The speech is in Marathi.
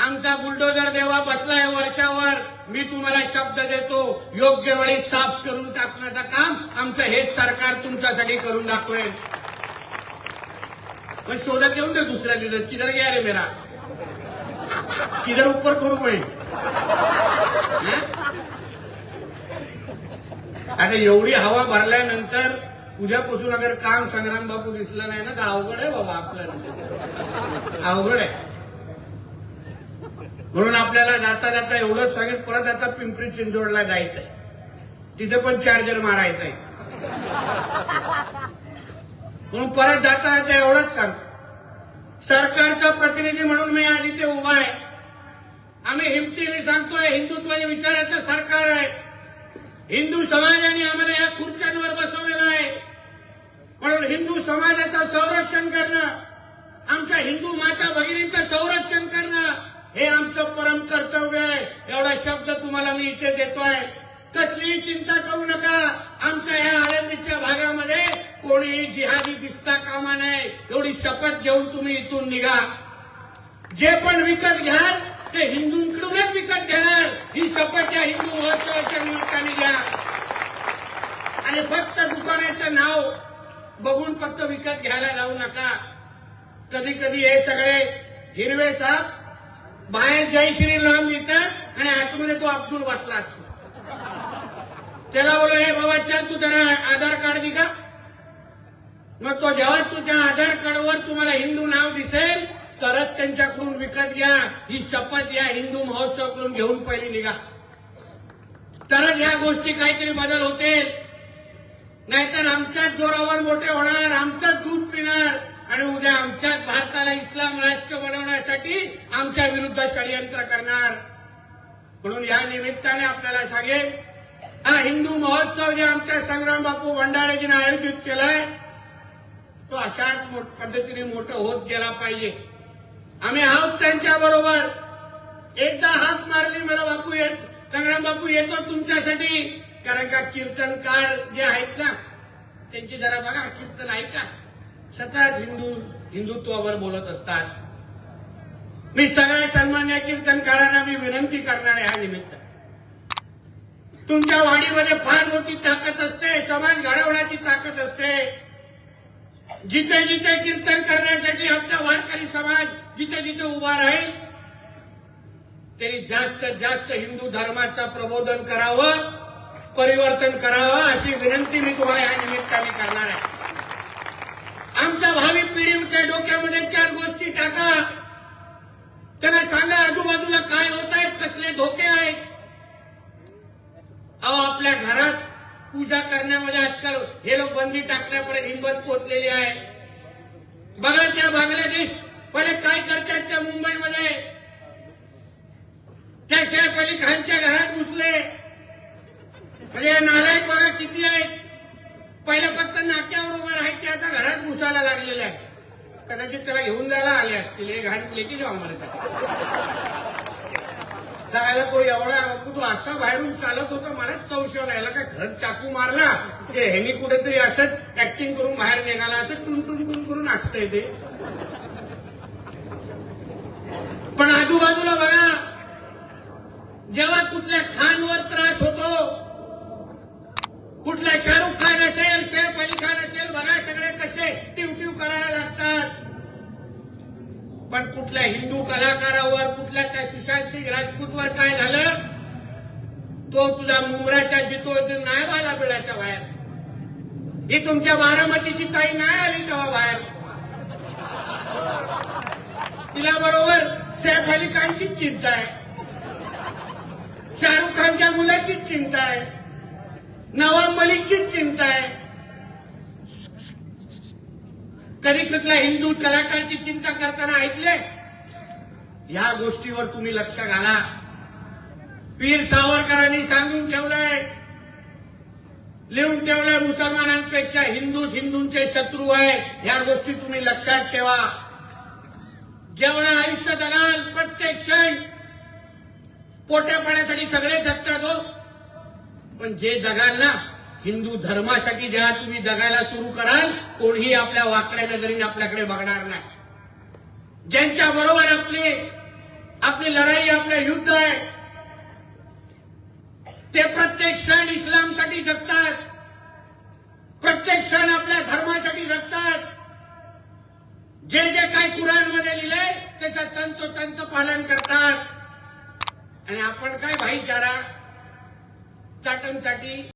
आमचा बुलडोजर देवा बसलाय वर्षावर. मी तुम्हाला शब्द देतो योग्य वेळी साफ करून टाकण्याचं काम आमचं हेच सरकार तुमच्यासाठी करून दाखवेल. पण शोधत येऊन दे दुसऱ्या दिवस किधर गया रे मेरा? किधर उपर करू कोणी आता एवढी हवा भरल्यानंतर उद्यापासून अगर काम संग्राम बापू दिसलं नाही ना तर अवघड आहे बाबा आपल्याला. अवघड आहे. म्हणून आपल्याला जाता जाता एवढंच सांगेल परत आता पिंपरी चिंचवडला जायचंय. तिथे पण चार्जर मारायचा म्हणून परत जाता जाता एवढंच सांग सरकारचा प्रतिनिधी म्हणून मी आज इथे उभा आहे. आम्ही हिमतीने सांगतोय हिंदुत्वाने विचाराचं सरकार आहे. हिंदू समाजाने आम्हाला या खुर्च्यांवर बसवलेलं आहे. म्हणून हिंदू समाजाचं संरक्षण करणं आमच्या हिंदू माता भगिनींचं संरक्षण करणं हे आमचं परम कर्तव्य आहे. एवढा शब्द तुम्हाला मी इथे देतोय. कसलीही चिंता करू नका. आमच्या या आळंदीच्या भागामध्ये कोणीही जिहादी दिसता कामा नये. एवढी शपथ घेऊन तुम्ही इथून निघा. जे पण विकत घ्याल ते हिंदूंकडूनच विकत घेणार. ही शपथ या हिंदू महोत्सवाच्या निमित्ताने घ्या. आणि फक्त दुकानाचं नाव बघून फक्त विकत घ्यायला जाऊ नका. कधी कधी हे सगळे हिरवे साप बाहेर जय श्रीराम लिहितात आणि आतमध्ये तो अब्दुल बसला असतो. त्याला बोलो हे बाबा चल तू त्याला आधार कार्ड दि का? मग तो जेव्हा तुझ्या आधार कार्डवर तुम्हाला हिंदू नाव दिसेल तरच त्यांच्याकडून विकत घ्या. ही शपथ या हिंदू महोत्सवाकडून घेऊन पहिली निघा. तरच ह्या गोष्टी काहीतरी बदल होतील. नाहीतर आमच्याच जोरावर मोठे होणार आमचंच दूध पिणार आणि उद्या आमच्याच भारताला इस्लाम राष्ट्र आमच्या विरुद्ध षडयंत्र करणार. म्हणून या निमित्ताने आपल्याला सांगेन हा हिंदू महोत्सव जे आमच्या संग्राम बापू भंडारेजीने आयोजित केलाय तो अशाच मोठ- पद्धतीने मोठं होत गेला पाहिजे. आम्ही आहोत त्यांच्या बरोबर. एकदा हात मारली मला बापू येत संग्राम बापू येतो तुमच्यासाठी. कारण का कीर्तनकार जे आहेत ना त्यांची जरा बघा कीर्तन ऐका. सतत हिंदू हिंदुत्वावर बोलत असतात. मी सगळ्या सन्मान्य कीर्तनकारांना मी विनंती करणार आहे हा निमित्त. तुमच्या वाडीमध्ये फार मोठी ताकद असते समाज घडवण्याची ताकद असते. जिथे जिथे कीर्तन करण्यासाठी आमचा वारकरी समाज जिथे जिथे उभा राहील तरी जास्तीत जास्त हिंदू धर्माचं प्रबोधन करावं परिवर्तन करावं अशी विनंती मी तुम्हाला या निमित्ताने करणार आहे. आमच्या भावी पिढीच्या डोक्यामध्ये चार गोष्टी टाका. काय होत आहेत कसले धोके आहेत? अहो आपल्या घरात पूजा करण्यामध्ये आजकाल हे लोक बंदी टाकल्यापर्यंत हिंमत पोचलेली आहे. बघा त्या बांगलादेश पहिले काय करतात त्या मुंबईमध्ये? त्या सैफ अली खानच्या घरात घुसले. म्हणजे नालायक बघा किती आहेत. पहिलं फक्त नाक्यावर उभं राहायचे आता घरात घुसायला लागलेले आहे कदाचित त्याला घेऊन जायला आले असतील हे घाण की जेव्हा जायला तो एवढा तो असा बाहेरून चालत होता मलाच संशय राहिला याला काय घरात चाकू मारला? ते ह्यानी कुठेतरी असंच ऍक्टिंग करून बाहेर निघाला असं टुन टुन टुन करून असतंय ते. पण आजूबाजूला बघा जेव्हा कुठल्या खानवर त्रास होतो कुठल्या शाहरुख खान असेल सैफ अली खान असेल बघा सगळे कसे टिव टिव करायला लागतात पण कुठल्या हिंदू कलाकारावर कुठल्या त्या सुशांत सिंग राजपूतवर काय झालं? तो तुझा मुंबराच्या जितो नाही आला बिळाच्या बाहेर. ही तुमच्या बारामतीची ताई नाही आली तेव्हा बाहेर. तिला बरोबर सैफ अली खानचीच चिंता आहे. शाहरुख खानच्या मुलाचीच चिंता आहे. नवाब मलिकचीच चिंता आहे. कधी कुठल्या हिंदू कलाकारची चिंता करताना ऐकले या गोष्टीवर तुम्ही लक्ष घाला. वीर सावरकरांनी सांगून ठेवलंय लिहून ठेवलंय मुसलमानांपेक्षा हिंदू हिंदूंचे शत्रू आहे या गोष्टी तुम्ही लक्षात ठेवा. जेवढं आयुष्य दगाल प्रत्येक क्षण पोट्या पाण्यासाठी सगळे जगतात हो. पण जे जगाल ना हिंदू धर्मासाठी जेव्हा तुम्ही जगायला सुरू कराल कोणीही आपल्या वाकड्या नजरेने आपल्याकडे बघणार नाही. ज्यांच्या बरोबर आपले आपली लढाई आपले युद्ध आहे ते प्रत्येक क्षण इस्लामसाठी जगतात. प्रत्येक क्षण आपल्या धर्मासाठी जगतात. जे जे काही कुराणमध्ये लिहिलंय त्याचं तंतोतंत पालन करतात. आणि आपण काय भाईचारा चाटणसाठी